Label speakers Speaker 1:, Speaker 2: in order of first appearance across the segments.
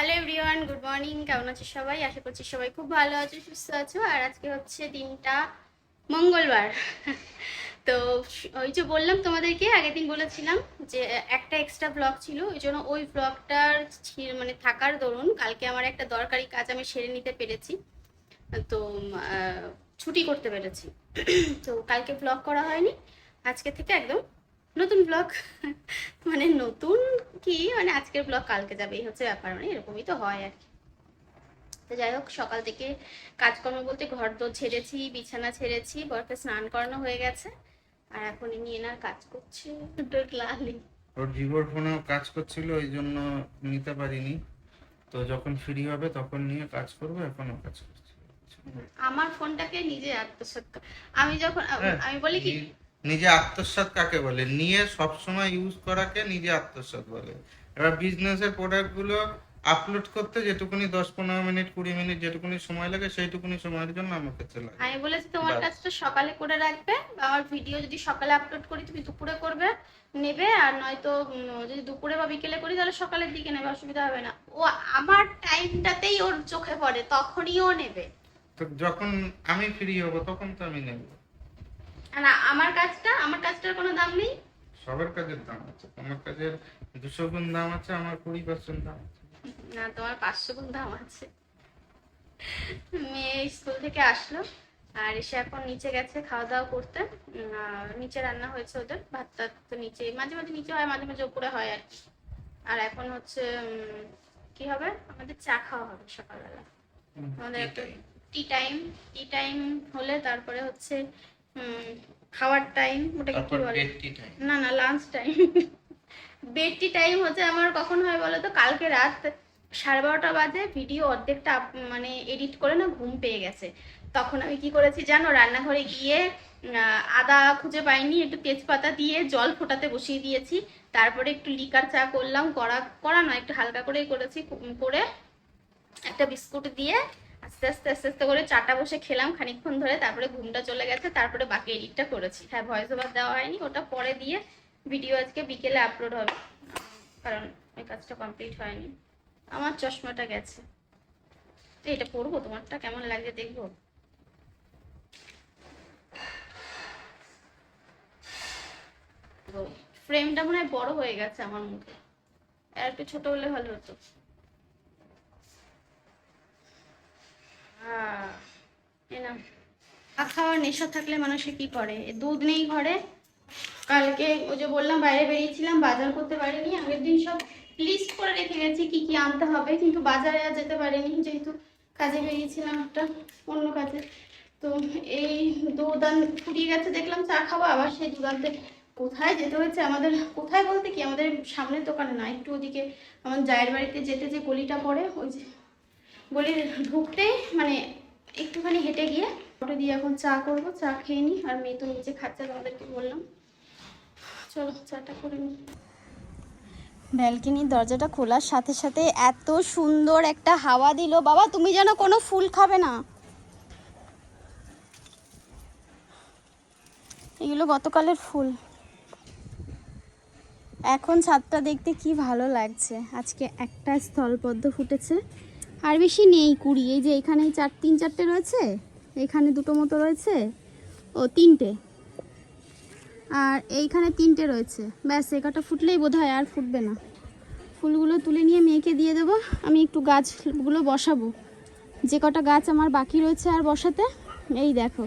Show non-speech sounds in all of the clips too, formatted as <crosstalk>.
Speaker 1: Hello everyone, good morning. কেমন আছো সবাই? আশা করছি সবাই খুব ভালো আছো, সুস্থ আছো। আর আজকে হচ্ছে দিনটা মঙ্গলবার। তো ওই যে বললাম তোমাদেরকে, আগের দিন বলেছিলাম যে একটা এক্সট্রা ব্লগ ছিল। ওই জন্য ওই ব্লগটার মানে থাকার দরুন কালকে আমার একটা দরকারি কাজ আমি সেরে নিতে পেরেছি। তো ছুটি করতে পেরেছি। তো কালকে ব্লগ করা হয়নি। আজকে থেকে একদম নতুন ব্লগ <laughs> মানে নতুন কি? মানে আজকের ব্লগ কালকে যাবে এই হচ্ছে ব্যাপার মানে এরকমই তো হয় আর কি। তো যাই হোক সকাল থেকে কাজকর্ম বলতে ঘর দোর ছেড়েছি বিছানা ছেড়েছি বরকে স্নান করানো হয়ে গেছে আর এখন ইনি এনার কাজ করছে লালি।
Speaker 2: ওর জিভোর ফোনেও কাজ করছিল ওই জন্য নিতে পারিনি। তো যখন ফ্রি হবে তখন নিয়ে কাজ করব এখনও কাজ করছে।
Speaker 1: আমার ফোনটাকে নিজে আত্মসাৎ কর- আমি যখন
Speaker 2: হ্যাঁ,
Speaker 1: আমি বলি কি
Speaker 2: নি- নিজে আত্মসাৎ কাকে বলে? নিয়ে সব সময় ইউজ করাকে নিজে আত্মসাৎ বলে। এবার বিজনেসের প্রোডাক্টগুলো আপলোড করতে যেটুকুনি দশ পনেরো মিনিট কুড়ি মিনিট যেটুকুনি সময় লাগে সেইটুকুনি সময়ের জন্য আমার কাছে লাগে।
Speaker 1: আমি বলেছি তোমার। কাজটা সকালে করে রাখবে আমার ভিডিও যদি সকালে আপলোড করি তুমি দুপুরে করবে নেবে আর নয়তো যদি দুপুরে বা বিকেলে করি তাহলে সকালের দিকে নেবে অসুবিধা হবে না। ও আমার টাইমটাতেই ওর চোখে পড়ে তখনই ও নেবে।
Speaker 2: তো যখন আমি ফ্রি হব তখন তো আমি নেব।
Speaker 1: না আমার কাজটা আমার কাজটার কোনো দাম নেই?
Speaker 2: সবার কাজের দাম আছে। তোমার কাজের দুশো গুণ দাম আছে আমার কুড়ি পার্সেন্ট দাম আছে।
Speaker 1: না তোমার পাঁচশো গুণ দাম আছে। মেয়ে স্কুল থেকে আসলো আর এসে এখন নিচে গেছে খাওয়া দাওয়া করতে। নিচে রান্না হয়েছে ওদের ভাত টাত তো নিচে মাঝে মাঝে নিচে হয় মাঝে মাঝে উপরে হয় আর কি। আর এখন হচ্ছে কি হবে? আমাদের চা খাওয়া হবে সকালবেলা। আমাদের টি টাইম টি টাইম হলে তারপরে হচ্ছে খাওয়ার টাইম ওটাকে কি বলে? না না লাঞ্চ টাইম <laughs> বেডটি টাইম হচ্ছে আমার কখন হয় বলো তো কালকে রাত সাড়ে বারোটা বাজে ভিডিও অর্ধেকটা মানে এডিট করে না ঘুম পেয়ে গেছে। তখন আমি কি করেছি জানো? রান্নাঘরে গিয়ে আদা খুঁজে পাইনি একটু তেজপাতা দিয়ে জল ফোটাতে বসিয়ে দিয়েছি। তারপরে একটু লিকার চা করলাম করা করা নয় একটু হালকা করেই করেছি করে একটা বিস্কুট দিয়ে আস্তে আস্তে আস্তে আস্তে করে চাটা বসে খেলাম, খানিকক্ষণ ধরে তারপরে ঘুমটা চলে গেছে, তারপরে বাকি এডিটটা করেছি। হ্যাঁ ভয়েস ওভার দেওয়া হয়নি, ওটা পরে দিয়ে ভিডিও আজকে বিকেলে আপলোড হবে। কারণ ওই কাজটা কমপ্লিট হয়নি। আমার চশমাটা গেছে। এটা পরবো তোমারটা? কেমন লাগছে দেখব? ফ্রেমটা মনে হয় বড় হয়ে গেছে আমার মুখে। আর একটু ছোট হলে ভালো হতো। চা খাওয়ার নেশা থাকলে মানুষে কি করে? দুধ নেই ঘরে। কালকে ওই যে বললাম, বাইরে বেরিয়েছিলাম, বাজার করতে পারিনি। আগের দিন সব লিস্ট করে রেখে গেছি কি কি আনতে হবে, কিন্তু বাজারে আর যেতে পারিনি, যেহেতু কাজে বেরিয়েছিলাম একটা অন্য কাজে। তো এই দুধ আন ফুরিয়ে গেছে, দেখলাম চা খাব, আবার সেই দুধ আনতে কোথায় যেতে হয়েছে? আমাদের কোথায় বলতে কি? আমাদের সামনের দোকানে না, একটু ওদিকে আমার জায়ের বাড়িতে যেতে যে গলিটা পড়ে, ওই যে গলির ঢুকতেই মানে একটুখানি হেঁটে গিয়ে অটো দিয়ে এখন চা করব, চা খেয়ে নিই আর মেয়ে তো নিচে খাচ্ছে তোমাদেরকে বললাম, চলো চাটা করে নিই ব্যালকনির দরজাটা খোলার সাথে সাথে এত সুন্দর একটা হাওয়া দিল। বাবা, তুমি যেন কোনো ফুল খাবে না। এগুলো গতকালের ফুল। এখন ছাদটা দেখতে কি ভালো লাগছে। আজকে একটা স্থলপদ্ম ফুটেছে। আর বেশি নেই কুড়ি। এই যে এখানে চার তিন চারটে রয়েছে, এখানে দুটো মতো রয়েছে, ও, তিনটে। আর এইখানে তিনটে রয়েছে। ব্যাস এ কটা ফুটলেই বোধ হয় আর ফুটবে না। ফুলগুলো তুলে নিয়ে মেয়েকে দিয়ে দেবো। আমি একটু গাছগুলো বসাবো। যে কটা গাছ আমার বাকি রয়েছে আর বসাতে, এই দেখো,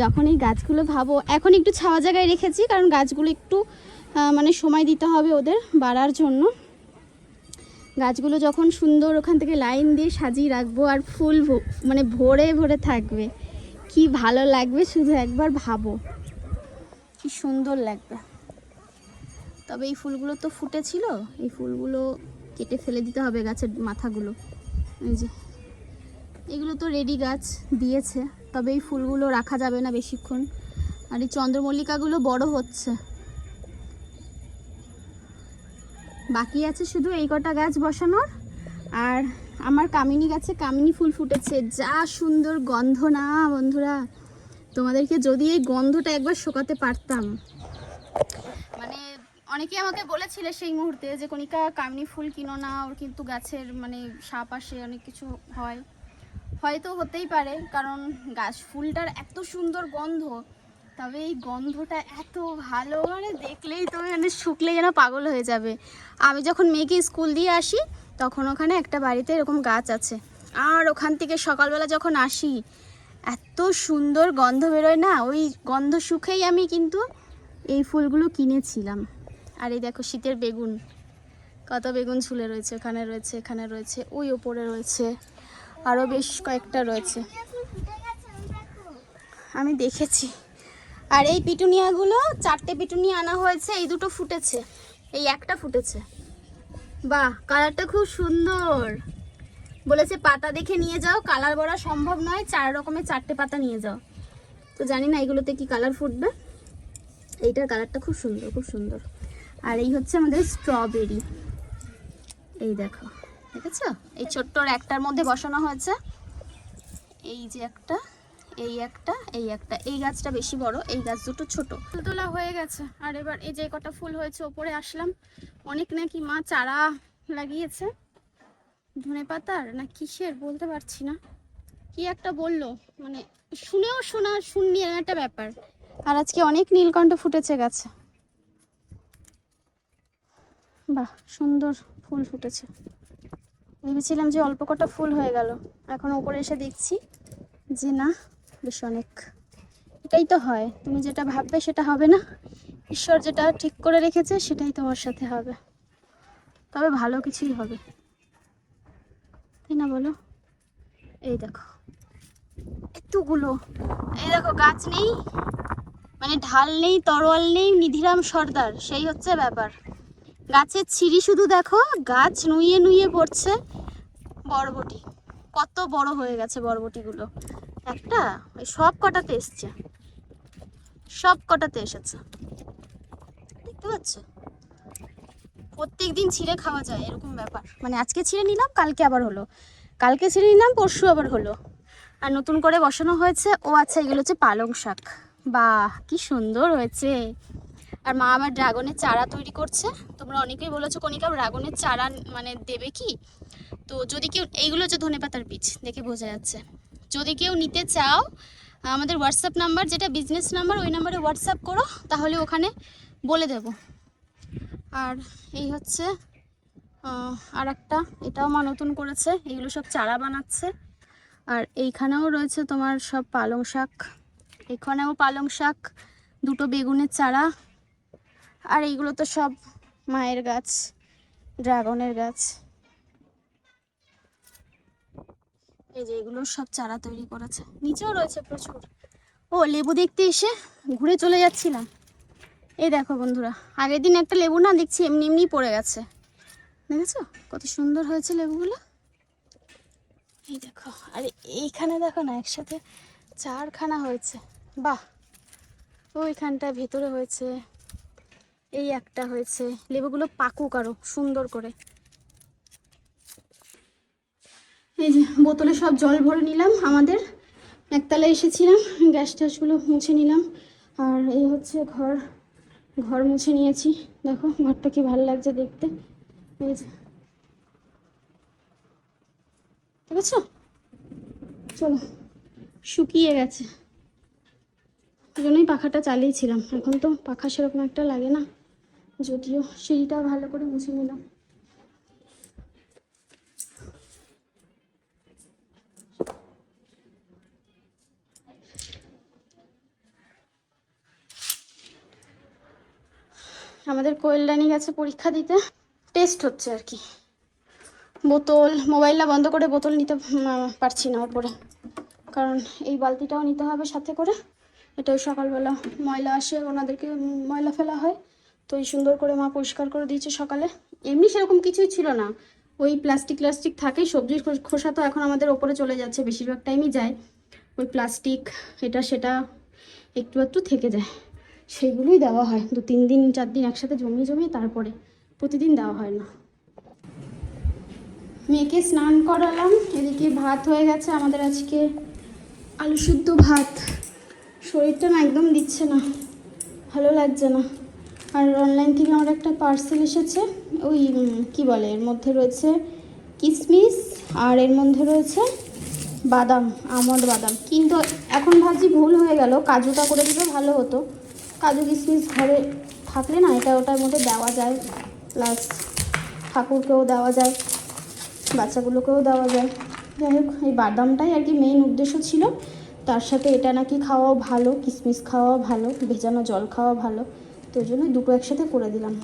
Speaker 1: যখন এই গাছগুলো ভাবো, এখন একটু ছাওয়া জায়গায় রেখেছি, কারণ গাছগুলো একটু মানে সময় দিতে হবে ওদের বাড়ার জন্য। গাছগুলো যখন সুন্দর ওখান থেকে লাইন দিয়ে সাজিয়ে রাখব আর ফুল মানে ভরে ভরে থাকবে। কি ভালো লাগবে শুধু একবার ভাবো। কি সুন্দর লাগবে। তবে এই ফুলগুলো তো ফুটেছিল, এই ফুলগুলো কেটে ফেলে দিতে হবে গাছের মাথাগুলো। এই যে, এগুলো তো রেডি গাছ দিয়েছে, তবে এই ফুলগুলো রাখা যাবে না বেশিক্ষণ। আর এই চন্দ্রমল্লিকাগুলো বড় হচ্ছে। বাকি আছে শুধু এই কটা গাছ বসানোর। আর আমার কামিনী গাছে কামিনী ফুল ফুটেছে। যা সুন্দর গন্ধ না বন্ধুরা। তোমাদেরকে যদি এই গন্ধটা একবার শোকাতে পারতাম। মানে অনেকেই আমাকে বলেছিলে সেই মুহূর্তে যে, কণিকা, কামিনী ফুল কিনো না। ওর কিন্তু গাছের মানে সাপ আসে, অনেক কিছু হয়। হয়তো হতেই পারে, কারণ গাছ ফুলটার এত সুন্দর গন্ধ। তবে এই গন্ধটা এত ভালো মানে দেখলেই তো মানে শুকলে যেন পাগল হয়ে যাবে। আমি যখন মেয়েকে স্কুল দিয়ে আসি, তখন ওখানে একটা বাড়িতে এরকম গাছ আছে। আর ওখান থেকে সকালবেলা যখন আসি, এত সুন্দর গন্ধ বেরোয় না, ওই গন্ধ শুকেই আমি কিন্তু এই ফুলগুলো কিনেছিলাম। আর এই দেখো শীতের বেগুন, কত বেগুন ঝুলে রয়েছে এখানে রয়েছে এখানে রয়েছে, ওই ওপরে রয়েছে আরও বেশ কয়েকটা রয়েছে। আমি দেখেছি। আর এই পিটুনিয়াগুলো চারটে পিটুনিয়া আনা হয়েছে, এই দুটো ফুটেছে। এই একটা ফুটেছে। বাহ, কালারটা খুব সুন্দর। বলেছে পাতা দেখে নিয়ে যাও, কালার বড়া সম্ভব নয়, চার রকমের চারটে পাতা নিয়ে যাও। তো জানি না এগুলোতে কি কালার ফুটবে। এইটার কালারটা খুব সুন্দর খুব সুন্দর। আর এই হচ্ছে আমাদের স্ট্রবেরি। এই দেখো, দেখেছ? এই ছোট্টর একটার মধ্যে বসানো হয়েছে। এই যে একটা। এই একটা এই একটা। এই গাছটা বেশি বড়, এই গাছ দুটো ছোট। তোলা হয়ে গেছে। আর এবার এই যে কটা ফুল হয়েছে, ওপরে আসলাম। অনেক নাকি মা চারা লাগিয়েছে। ধনে পাতার না কিসের বলতে পারছি না। কি একটা বলল? মানে শুনেও শোনা, শুননি একটা ব্যাপার। আর আজকে অনেক নীলকণ্ঠ ফুটেছে গাছে। বাহ, সুন্দর ফুল ফুটেছে। ভেবেছিলাম যে অল্প কটা ফুল হয়ে গেল। এখন ওপরে এসে দেখছি যে না বেশ অনেক। এটাই তো হয়। তুমি যেটা ভাববে সেটা হবে না। ঈশ্বর যেটা ঠিক করে রেখেছে সেটাই তোমার সাথে হবে। তবে ভালো কিছুই হবে। তাই না বলো? এই দেখো। এতগুলো। এই দেখো, গাছ নেই। মানে ঢাল নেই, তরোয়াল নেই, নিধিরাম সর্দার। সেই হচ্ছে ব্যাপার। গাছের ছিঁড়ি শুধু দেখো, গাছ নুইয়ে নুইয়ে পড়ছে বরবটি। কত বড় হয়ে গেছে বরবটিগুলো। একটা? ওই সব কটাতে এসছে। সব কটাতে এসেছে। দেখতে পাচ্ছ? প্রত্যেক দিন ছিঁড়ে খাওয়া যায়, এরকম ব্যাপার। মানে আজকে ছিঁড়ে নিলাম, কালকে আবার হলো। কালকে ছিঁড়ে নিলাম, পরশু আবার হলো। আর নতুন করে বসানো হয়েছে, ও আচ্ছা এগুলো হচ্ছে পালং শাক। বাহ, কি সুন্দর হয়েছে। আর মা আমার ড্রাগনের চারা তৈরি করছে। তোমরা অনেকেই বলেছ কনিকা ড্রাগনের চারা মানে দেবে কি? তো যদি কেউ, এইগুলো হচ্ছে ধনেপাতার বীজ, দেখে বোঝা যাচ্ছে। যদি কেউ নিতে চাও, আমাদের হোয়াটসঅ্যাপ নাম্বার যেটা বিজনেস নাম্বার ওই নাম্বারে হোয়াটসঅ্যাপ করো, তাহলে ওখানে বলে দেব। আর এই হচ্ছে আর একটা এটাও মা নতুন করেছে, এগুলো সব চারা বানাচ্ছে। আর এইখানেও রয়েছে তোমার সব পালং শাক, এখানেও পালং শাক, দুটো বেগুনের চারা, আর এইগুলো তো সব মায়ের গাছ, ড্রাগনের গাছ। এই যে এগুলো সব চারা তৈরি করেছে। নিচেও রয়েছে প্রচুর। ও, লেবু দেখতে এসে ঘুরে চলে যাচ্ছিলাম। এই দেখো বন্ধুরা, আগের দিন একটা লেবু না দেখছি, এমনি এমনি পড়ে গেছে। দেখেছ? কত সুন্দর হয়েছে লেবুগুলো। এই দেখো, আরে এইখানে দেখো না, একসাথে চারখানা হয়েছে। বাহ! ওইখানটা ভেতরে হয়েছে, এই একটা হয়েছে। লেবুগুলো পাকুক আরও, সুন্দর করে। এই যে বোতলে সব জল ভরে নিলাম, আমাদের একতলায় এসেছিলাম, গ্যাস ট্যাসগুলো মুছে নিলাম, আর এই হচ্ছে ঘর ঘর মুছে নিয়েছি। দেখো, ঘরটা কি ভালো লাগছে দেখতে। এই যে। দেখেছ? চলো, শুকিয়ে গেছে। ওই জন্যই পাখাটা চালিয়েছিলাম, এখন তো পাখা সেরকম একটা লাগে না, যদিও সিঁড়িটা ভালো করে মুছে নিলাম। আমাদের কোয়েলডানি গেছে পরীক্ষা দিতে। টেস্ট হচ্ছে আর কি। বোতল মোবাইলটা বন্ধ করে বোতল নিতে পারছি না ওপরে। কারণ এই বালতিটাও নিতে হবে সাথে করে। এটাই সকালবেলা ময়লা আসে, ওনাদেরকে ময়লা ফেলা হয়। তো এই সুন্দর করে মা পরিষ্কার করে দিয়েছে সকালে। এমনি সেরকম কিছুই ছিল না। ওই প্লাস্টিক প্লাস্টিক থাকেই, সবজির খোসা তো এখন আমাদের ওপরে চলে যাচ্ছে, বেশিরভাগ টাইমই যায়। ওই প্লাস্টিক এটা, সেটা, একটু একটু থেকে যায়। সেগুলোই দেওয়া হয়। দু, তিন দিন, চার দিন একসাথে জমিয়ে জমিয়ে তারপরে প্রতিদিন দেওয়া হয় না। মেয়েকে স্নান করালাম। এদিকে ভাত হয়ে গেছে। আমাদের আজকে আলু সিদ্ধ ভাত। শরীরটা না একদম দিচ্ছে না। ভালো লাগছে না। আর অনলাইন থেকে আমার একটা পার্সেল এসেছে। ওই কি বলে? এর মধ্যে রয়েছে কিশমিশ আর এর মধ্যে রয়েছে বাদাম, আমন্ড বাদাম। কিন্তু এখন ভাবছি ভুল হয়ে গেল। কাজুটা করে দিলে ভালো হতো। কাজু কিশমিশ ঘরে থাকলে না এটা ওটার মধ্যে দেওয়া যায়। প্লাস ঠাকুরকেও দেওয়া যায়, বাচ্চাগুলোকেও দেওয়া যায়। যাই হোক, এই বাদামটাই আর কি মেইন উদ্দেশ্য ছিল। তার সাথে এটা নাকি খাওয়াও ভালো, কিশমিশ খাওয়াও ভালো, ভেজানো জল খাওয়া ভালো। তো ওই জন্য দুটো একসাথে করে দিলাম।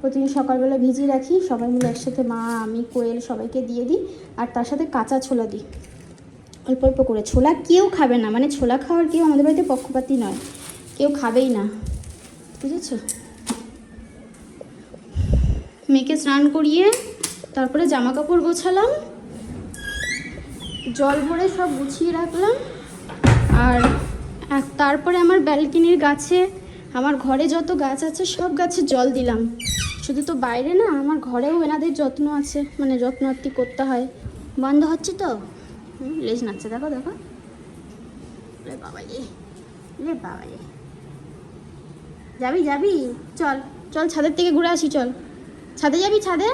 Speaker 1: প্রতিদিন সকালবেলা ভিজিয়ে রাখি, সবাই মিলে একসাথে মা, আমি, কোয়েল সবাইকে দিয়ে দিই। আর তার সাথে কাঁচা ছোলা দিই। অল্প অল্প করে। ছোলা কেউ খাবে না মানে ছোলা খাওয়ার কেউ আমাদের বাড়িতে পক্ষপাতী নয়। কেউ খাবেই না, বুঝেছ? মেয়েকে স্নান করিয়ে তারপরে জামা কাপড় গোছালাম, জল ভরে সব গুছিয়ে রাখলাম, আর তারপরে আমার ব্যালকনির গাছে, আমার ঘরে যত গাছ আছে সব গাছে জল দিলাম। শুধু তো বাইরে না, আমার ঘরেও এনাদের যত্ন আছে মানে যত্ন আত্তি করতে হয়। বন্ধ হচ্ছে তো? লেজ নাচছে দেখো দেখো। রে বাবা রে রে বাবা রে যাবি যাবি? চল চল ছাদের থেকে ঘুরে আসি, চল। ছাদে যাবি, ছাদে?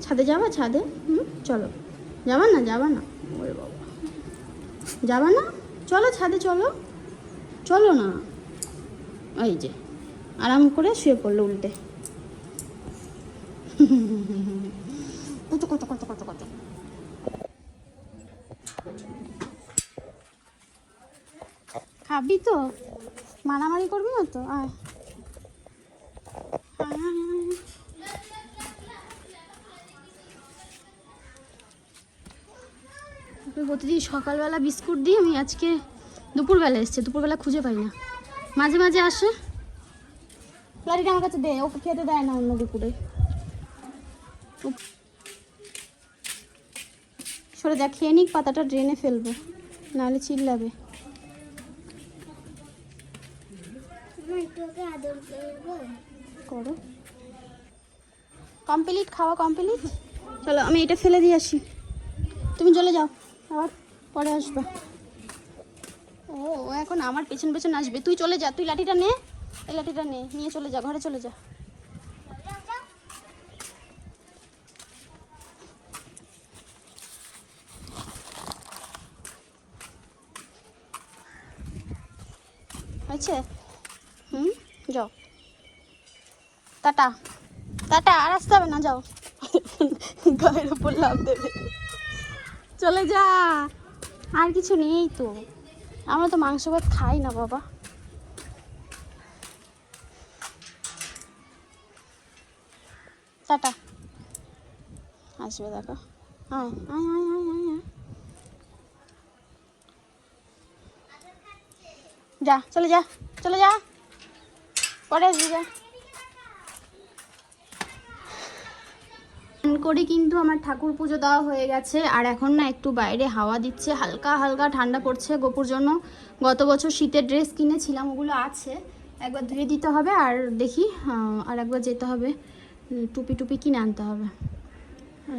Speaker 1: ছাদে যাবা, ছাদে? হুম, চলো। যাবা না যাবা না? ওরে যাবা না? চলো ছাদে, চলো। চলো না। এই যে, আরাম করে শুয়ে পড়ল উল্টে। <laughs> কত কত কত কত কত? খাবি তো? মারামারি করবি না তো? আয়। প্রতিদিন সকালবেলা বিস্কুট দিই আমি আজকে দুপুরবেলা এসছে, দুপুরবেলা খুঁজে পাই না। মাঝে মাঝে আসে। লাঠিটা আমার কাছে দেয় ওকে খেতে দেয় না অন্য দুপুরে। সরে যা, খেয়ে নিক, পাতাটা ড্রেনে ফেলব, নাহলে চিল্লাবে। করো। কমপ্লিট খাওয়া কমপ্লিট চলো আমি এটা ফেলে দিয়ে আসি। তুমি চলে যাও। আবার পরে আসবে। ও ও এখন আমার পেছন পেছন আসবে। তুই চলে যা তুই লাঠিটা নে। এই লাঠিটা নে নিয়ে চলে যা ঘরে চলে যা। হয়েছে হুম যাও টাটা। টাটা, আর আসতে হবে না, যাও। গায়ের উপর লাভ দেবে। চলে যা। আর কিছু নেই তো। আমরা তো মাংস ভাত খাই না, বাবা। টাটা। আসবে, দেখো। আয় আয় যা, চলে যা চলে যা। পরে আসবি যা করে কিন্তু আমার ঠাকুর পুজো দেওয়া হয়ে গেছে। আর এখন না একটু বাইরে হাওয়া দিচ্ছে, হালকা হালকা ঠান্ডা পড়ছে গোপুর জন্য। গত বছর শীতের ড্রেস কিনেছিলাম, ওগুলো আছে। একবার ধুয়ে দিতে হবে আর দেখি আর একবার যেতে হবে। টুপি টুপি কিনে আনতে হবে।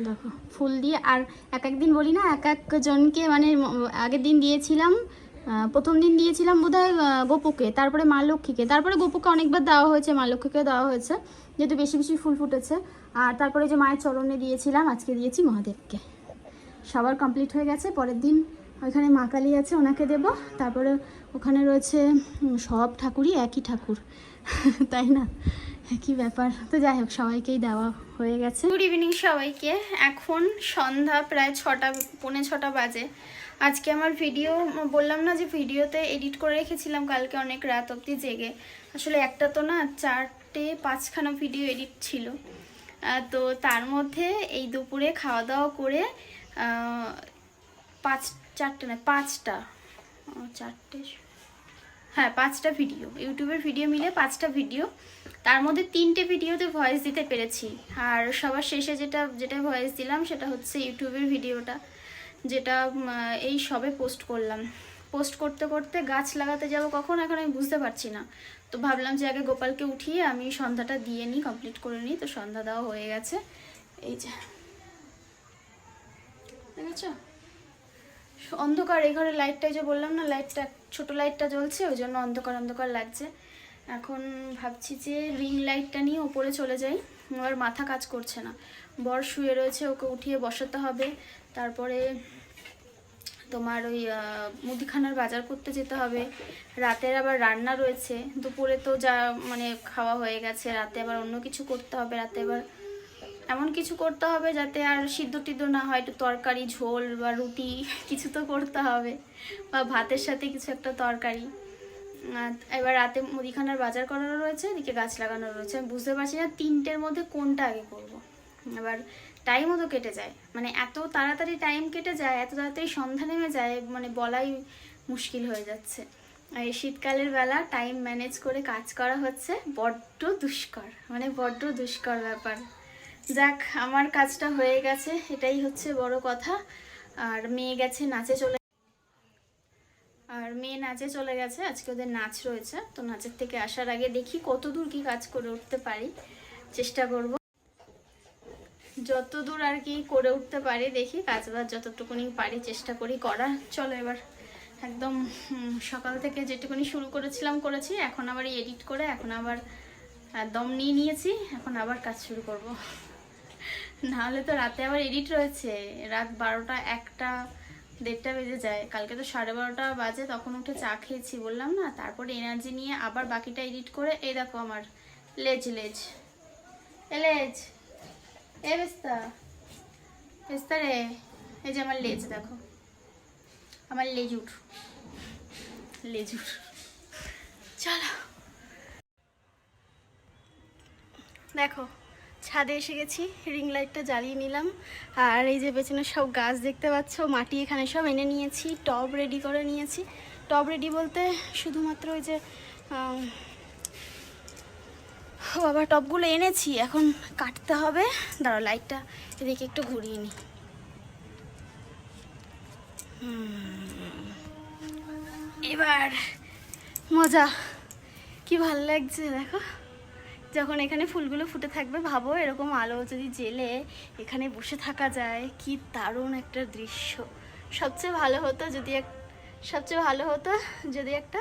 Speaker 1: দেখো, ফুল দিয়ে। আর এক এক দিন বলি না, এক একজনকে মানে আগের দিন দিয়েছিলাম প্রথম দিন দিয়েছিলাম বোধহয় আহ, গোপুকে তারপরে মা লক্ষ্মীকে। তারপরে গোপুকে অনেকবার দেওয়া হয়েছে মা লক্ষ্মীকে দেওয়া হয়েছে যেহেতু বেশি বেশি ফুল ফুটেছে। আর তারপরে যে মায়ের চরণে দিয়েছিলাম আজকে দিয়েছি মহাদেবকে। সবার কমপ্লিট হয়ে গেছে পরের দিন ওইখানে মা কালী আছে ওনাকে দেব। তারপরে ওখানে রয়েছে সব ঠাকুরই একই ঠাকুর। <laughs> তাই না? একই ব্যাপার। তো যাই হোক সবাইকেই দেওয়া হয়ে গেছে। গুড ইভিনিং সবাইকে। এখন সন্ধ্যা প্রায় ছটা পৌনে ছটা বাজে। আজকে আমার ভিডিও বললাম না যে ভিডিওতে এডিট করে রেখেছিলাম, কালকে অনেক রাত অবধি জেগে। আসলে একটা তো না, চারটে পাঁচখানা ভিডিও এডিট ছিল। তো তার মধ্যে এই দুপুরে খাওয়া দাওয়া করে পাঁচ, চারটে না, পাঁচটা চারটে হ্যাঁ পাঁচটা ভিডিও ইউটিউবের ভিডিও মিলে পাঁচটা ভিডিও তার মধ্যে তিনটে ভিডিওতে ভয়েস দিতে পেরেছি। আর সবার শেষে যেটা যেটা ভয়েস দিলাম সেটা হচ্ছে ইউটিউবের ভিডিওটা যেটা এই সবে পোস্ট করলাম। পোস্ট করতে করতে গাছ লাগাতে যাব কখন? এখন আমি বুঝতে পারছি না। তো ভাবলাম যে আগে গোপালকে উঠিয়ে আমি সন্ধ্যাটা দিয়ে নিই কমপ্লিট করে নিই। তো সন্ধ্যা দেওয়া হয়ে গেছে। এই যে অন্ধকার, এই ঘরে লাইটটা যে বললাম না লাইটটা ছোট লাইটটা জ্বলছে, ওই জন্য অন্ধকার অন্ধকার লাগছে। এখন ভাবছি যে রিং লাইটটা নিয়ে ওপরে চলে যাই। আমার মাথা কাজ করছে না। বর শুয়ে রয়েছে, ওকে উঠিয়ে বসাতে হবে। তারপরে তোমার ওই মুদিখানার বাজার করতে যেতে হবে। রাতের আবার রান্না রয়েছে। দুপুরে তো যা মানে খাওয়া হয়ে গেছে। রাতে আবার অন্য কিছু করতে হবে। রাতে আবার এমন কিছু করতে হবে যাতে আর সিদ্ধ টিদ্ধ না হয়। একটু তরকারি, ঝোল বা রুটি কিছু তো করতে হবে। বা ভাতের সাথে কিছু একটা তরকারি। এবার রাতে মুদিখানার বাজার করানো রয়েছে, এদিকে গাছ লাগানো রয়েছে। আমি বুঝতে পারছি না তিনটের মধ্যে কোনটা আগে করব। এবার টাইমও তো কেটে যায়। মানে এত তাড়াতাড়ি টাইম কেটে যায়, এত তাড়াতাড়ি সন্ধ্যা নেমে যায় মানে বলাই মুশকিল হয়ে যাচ্ছে। আর শীতকালের বেলা টাইম ম্যানেজ করে কাজ করা হচ্ছে, বড্ড দুষ্কর মানে বড্ড দুষ্কর ব্যাপার। যাক, আমার কাজটা হয়ে গেছে, এটাই হচ্ছে বড় কথা। আর মেয়ে গেছে, নাচে চলে আর মেয়ে নাচে চলে গেছে, আজকে ওদের নাচ রয়েছে। তো নাচের থেকে আসার আগে দেখি কত দূর কি কাজ করে উঠতে পারি, চেষ্টা করব। যত দূর আর কি করে উঠতে পারি, দেখি কাজ বাজ যতটুকুনি পারি চেষ্টা করি করার। চলো এবার একদম সকাল থেকে যেটুকুনি শুরু করেছিলাম, করেছি। এখন আবার এডিট করে এখন আবার দম নিয়ে নিয়েছি। এখন আবার কাজ শুরু করব। নাহলে তো রাতে আবার এডিট রয়েছে। রাত বারোটা একটা দেড়টা বেজে যায়। কালকে তো সাড়ে বারোটা বাজে, তখন উঠে চা খেয়েছি বললাম না, তারপরে এনার্জি নিয়ে আবার বাকিটা এডিট করে, এই দেখো আমার, লেজ লেজ। এ লেজ, এ বেস্তা বেস্তা রে, এই যে আমার লেজ দেখো। আমার লেজুর লেজুর চলো। দেখো ছাদে এসে গেছি রিং লাইটটা জ্বালিয়ে নিলাম। আর এই যে পেছনে সব গাছ দেখতে পাচ্ছ, মাটি এখানে সব এনে নিয়েছি, টব রেডি করে নিয়েছি। টব রেডি বলতে শুধুমাত্র ওই যে বাবা, টবগুলো এনেছি, এখন কাটতে হবে। দাঁড়াও লাইটটা এদিকে একটু ঘুরিয়ে নিই এবার মজা। কি ভালো লাগছে, দেখো। যখন এখানে ফুলগুলো ফুটে থাকবে, ভাবো এরকম আলো যদি জেলে এখানে বসে থাকা যায়, কি দারুণ একটা দৃশ্য। সবচেয়ে ভালো হতো যদি এক, সবচেয়ে ভালো হতো যদি একটা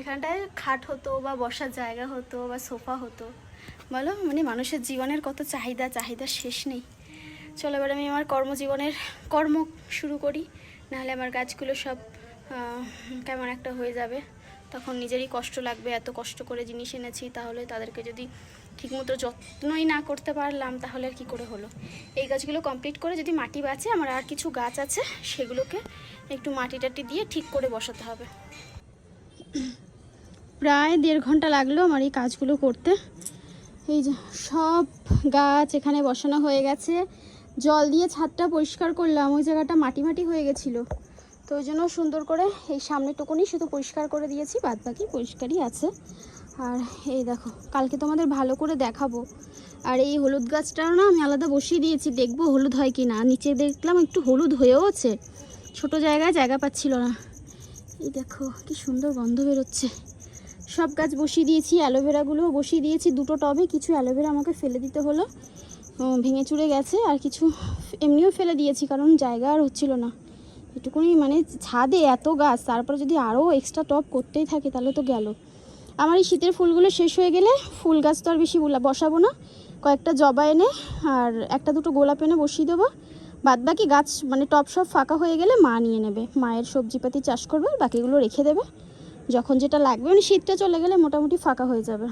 Speaker 1: এখানটায় খাট হতো বা বসার জায়গা হতো বা সোফা হতো। বলো মানে মানুষের জীবনের কত চাহিদা চাহিদা শেষ নেই। চলো এবার আমি আমার কর্মজীবনের, কর্ম শুরু করি, নাহলে আমার গাছগুলো সব কেমন একটা হয়ে যাবে। তখন নিজেরই কষ্ট লাগবে, এত কষ্ট করে জিনিস এনেছি, তাহলে তাদেরকে যদি ঠিকমতো যত্নই না করতে পারলাম, তাহলে আর কী করে হলো? এই গাছগুলো কমপ্লিট করে যদি মাটি বাঁচে, আমার আর কিছু গাছ আছে, সেগুলোকে একটু মাটি টাটি দিয়ে ঠিক করে বসাতে হবে। প্রায় দেড় ঘণ্টা লাগল আমার এই কাজগুলো করতে। এই যে সব গাছ এখানে বসানো হয়ে গেছে। জল দিয়ে ছাদটা পরিষ্কার করলাম, ওই জায়গাটা মাটি মাটি হয়ে গেছিল। তো ওই জন্য সুন্দর করে এই সামনেটুকুনি শুধু পরিষ্কার করে দিয়েছি বাদ বাকি পরিষ্কারই আছে। আর এই দেখো, কালকে তোমাদের ভালো করে দেখাবো। আর এই হলুদ গাছটাও না আমি আলাদা বসিয়ে দিয়েছি, দেখব হলুদ হয় কি না নিচে দেখলাম একটু হলুদ হয়েও আছে, ছোট জায়গায় জায়গা পাচ্ছিল না। এই দেখো, কি সুন্দর গন্ধ বেরোচ্ছে। সব গাছ বসিয়ে দিয়েছি, অ্যালোভেরাগুলোও বসিয়ে দিয়েছি, দুটো টবে কিছু অ্যালোভেরা আমাকে ফেলে দিতে হলো। ভেঙে চুরে গেছে, আর কিছু এমনিও ফেলে দিয়েছি, কারণ জায়গা আর হচ্ছিল না। এটুকুনি মানে ছাদে এত গাছ, তারপরে যদি আরও এক্সট্রা টপ করতেই থাকে তাহলে তো গেল। আমার এই শীতের ফুলগুলো শেষ হয়ে গেলে ফুল গাছ তো আর বেশি বসাবো না। কয়েকটা জবা এনে আর একটা দুটো গোলাপ এনে বসিয়ে দেবো। বাদ বাকি গাছ মানে টপ সব ফাঁকা হয়ে গেলে মা নিয়ে নেবে। মায়ের সবজিপাতি চাষ করবে আর বাকিগুলো রেখে দেবে। যখন যেটা লাগবে মানে শীতটা চলে গেলে মোটামুটি ফাঁকা হয়ে যাবে।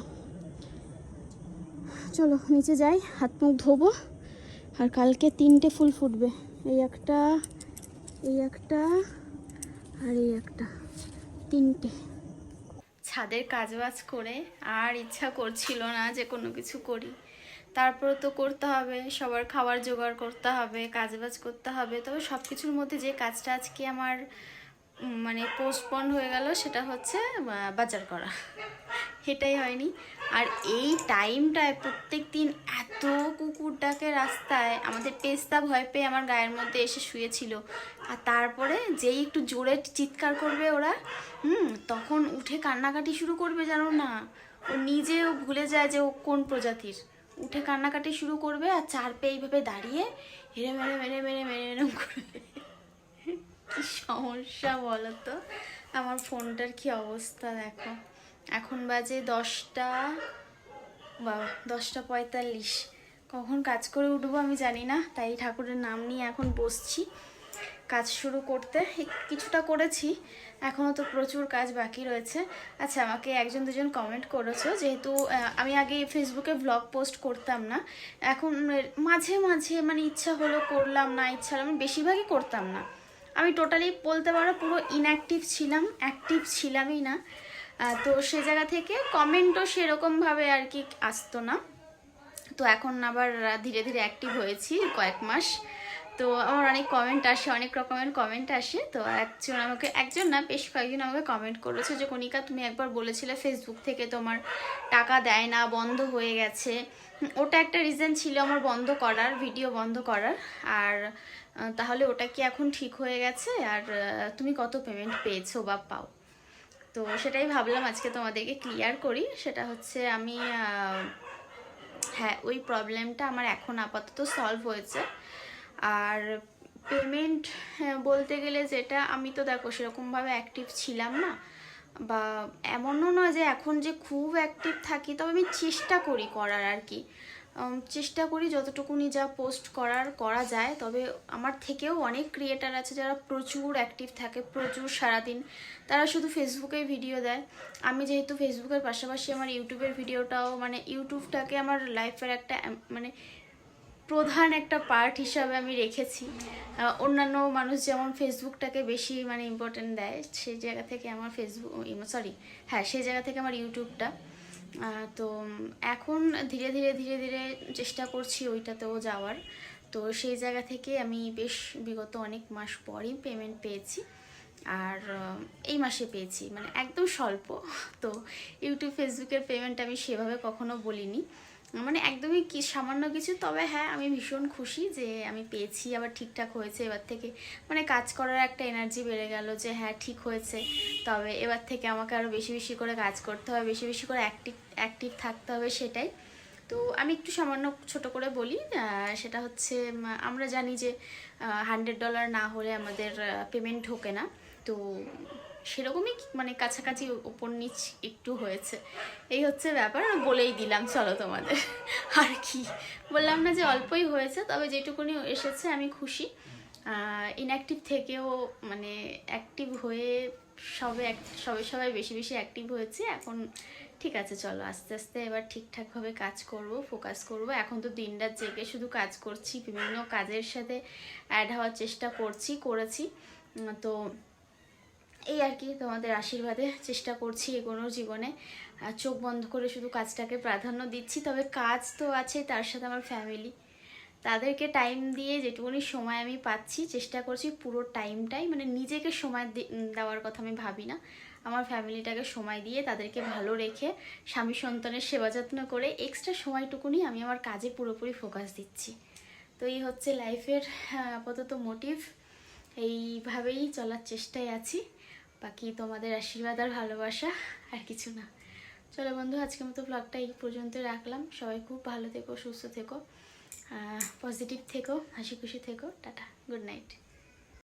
Speaker 1: চলো নিচে যাই, হাত মুখ ধোবো। আর কালকে তিনটে ফুল ফুটবে। এই একটা এই একটা আর এই একটা। তিনটে। ছাদের কাজবাজ করে আর ইচ্ছা করছিল না যে কোনো কিছু করি। তারপরে তো করতে হবে, সবার খাবার জোগাড় করতে হবে, কাজবাজ করতে হবে। তবে সব কিছুর মধ্যে যে কাজটা আজকে আমার মানে পোস্টপন্ড হয়ে গেল সেটা হচ্ছে বাজার করা। এটাই হয়নি। আর এই টাইমটায় প্রত্যেক দিন এত কুকুর ডাকে রাস্তায় আমাদের পেস্তা ভয় পেয়ে আমার গায়ের মধ্যে এসে শুয়েছিল। আর তারপরে যেই একটু জোরে চিৎকার করবে ওরা, হুম, তখন উঠে কান্নাকাটি শুরু করবে জানো না? ও নিজেও ভুলে যায় যে ও কোন প্রজাতির। উঠে কান্নাকাটি শুরু করবে আর চার পেয়ে এইভাবে দাঁড়িয়ে হেরে মেরে মেরে মেরে মেরে এরম করবে কি সমস্যা বলো তো আমার ফোনটার কি অবস্থা দেখো। এখন বাজে দশটা বা দশটা পঁয়তাল্লিশ। কখন কাজ করে উঠবো আমি জানি না, তাই ঠাকুরের নাম নিয়ে এখন বসছি কাজ শুরু করতে। কিছুটা করেছি এখনও তো প্রচুর কাজ বাকি রয়েছে। আচ্ছা আমাকে একজন দুজন কমেন্ট করেছ, যেহেতু আমি আগে ফেসবুকে ব্লগ পোস্ট করতাম না, এখন মাঝে মাঝে মানে ইচ্ছা হলো করলাম, না ইচ্ছা হলো, আমি বেশিরভাগই করতাম না। আমি টোটালি বলতে পারো পুরো ইনঅ্যাক্টিভ ছিলাম অ্যাক্টিভ ছিলামই না। তো সে জায়গা থেকে কমেন্টও সেরকমভাবে আর কি আসতো না। তো এখন আবার ধীরে ধীরে অ্যাক্টিভ হয়েছি কয়েক মাস। তো আমার অনেক কমেন্ট আসে, অনেক রকমের কমেন্ট আসে। তো একজন আমাকে, একজন না, বেশ কয়েকজন আমাকে কমেন্ট করেছে যে, কণিকা, তুমি একবার বলেছিলে ফেসবুক থেকে তোমার টাকা দেয় না, বন্ধ হয়ে গেছে। ওটা একটা রিজন ছিল আমার বন্ধ করার ভিডিও বন্ধ করার। আর তাহলে ওটা কি এখন ঠিক হয়ে গেছে? আর তুমি কত পেমেন্ট পেয়েছ বা পাও? তো সেটাই ভাবলাম আজকে তোমাদেরকে ক্লিয়ার করি। সেটা হচ্ছে আমি হ্যাঁ ওই প্রবলেমটা আমার এখন আপাতত সলভ হয়েছে। আর পেমেন্ট বলতে গেলে যেটা, আমি তো দেখো সেরকমভাবে অ্যাক্টিভ ছিলাম না। বা এমনও নয় যে এখন যে খুব অ্যাক্টিভ থাকি, তবে আমি চেষ্টা করি করার আর কি। চেষ্টা করি যতটুকুনি যা পোস্ট করার, করা যায়। তবে আমার থেকেও অনেক ক্রিয়েটার আছে যারা প্রচুর অ্যাক্টিভ থাকে, প্রচুর সারাদিন। তারা শুধু ফেসবুকে ভিডিও দেয়। আমি যেহেতু ফেসবুকের পাশাপাশি আমার ইউটিউবের ভিডিওটাও মানে ইউটিউবটাকে আমার লাইফের একটা মানে প্রধান একটা পার্ট হিসাবে আমি রেখেছি। অন্যান্য মানুষ যেমন ফেসবুকটাকে বেশি মানে ইম্পর্টেন্ট দেয় সেই জায়গা থেকে আমার ফেসবুক সরি হ্যাঁ সেই জায়গা থেকে আমার ইউটিউবটা। তো এখন ধীরে ধীরে ধীরে ধীরে চেষ্টা করছি ওইটাতেও যাওয়ার। তো সেই জায়গা থেকে আমি বেশ বিগত অনেক মাস পরই পেমেন্ট পেয়েছি। আর এই মাসে পেয়েছি মানে একদম স্বল্প। তো ইউটিউব ফেসবুকের পেমেন্ট আমি সেভাবে কখনো বলিনি। মানে একদমই কি, সামান্য কিছু, তবে হ্যাঁ আমি ভীষণ খুশি যে আমি পেয়েছি, আবার ঠিকঠাক হয়েছে। এবার থেকে মানে কাজ করার একটা এনার্জি বেড়ে গেল যে হ্যাঁ ঠিক হয়েছে। তবে এবার থেকে আমাকে আরও বেশি বেশি করে কাজ করতে হবে, বেশি বেশি করে অ্যাক্টিভ অ্যাক্টিভ থাকতে হবে সেটাই। তো আমি একটু সামান্য ছোট করে বলি সেটা হচ্ছে আমরা জানি যে হান্ড্রেড ডলার না হলে আমাদের পেমেন্ট ঢোকে না। তো সেরকমই মানে কাছাকাছি উপর নিচ একটু হয়েছে। এই হচ্ছে ব্যাপার, আমি বলেই দিলাম, চলো তোমাদের। আর কি? বললাম না যে অল্পই হয়েছে, তবে যেটুকুনি এসেছে, আমি খুশি। ইনঅ্যাক্টিভ থেকেও মানে অ্যাক্টিভ হয়ে সবে সবে সবাই বেশি বেশি অ্যাক্টিভ হয়েছে, এখন ঠিক আছে, চলো, আস্তে আস্তে এবার ঠিকঠাকভাবে কাজ করব ফোকাস করব। এখন তো দিনরাত জেগে শুধু কাজ করছি, বিভিন্ন কাজের সাথে অ্যাড হওয়ার চেষ্টা করছি, করেছি। তো এই আর কি তোমাদের আশীর্বাদে চেষ্টা করছি এগোনোর জীবনে। চোখ বন্ধ করে শুধু কাজটাকে প্রাধান্য দিচ্ছি, তবে কাজ তো আছে তার সাথে আমার ফ্যামিলি তাদেরকে টাইম দিয়ে যেটুকুনি সময় আমি পাচ্ছি, চেষ্টা করছি পুরো টাইমটাই মানে নিজেকে সময় দেওয়ার কথা আমি ভাবি না। আমার ফ্যামিলিটাকে সময় দিয়ে তাদেরকে ভালো রেখে স্বামী সন্তানের সেবা যত্ন করে এক্সট্রা সময়টুকুনি আমি আমার কাজে পুরোপুরি ফোকাস দিচ্ছি। তো এই হচ্ছে লাইফের আপাতত মোটিভ এইভাবেই চলার চেষ্টায় আছি। বাকি তোমাদের আশীর্বাদ আর ভালোবাসা, আর কিছু না। চলো বন্ধু, আজকের মতো ব্লগটা এই পর্যন্ত রাখলাম। সবাই খুব ভালো থেকো, সুস্থ থেকো পজিটিভ থেকো, হাসি খুশি থেকো। Tata good night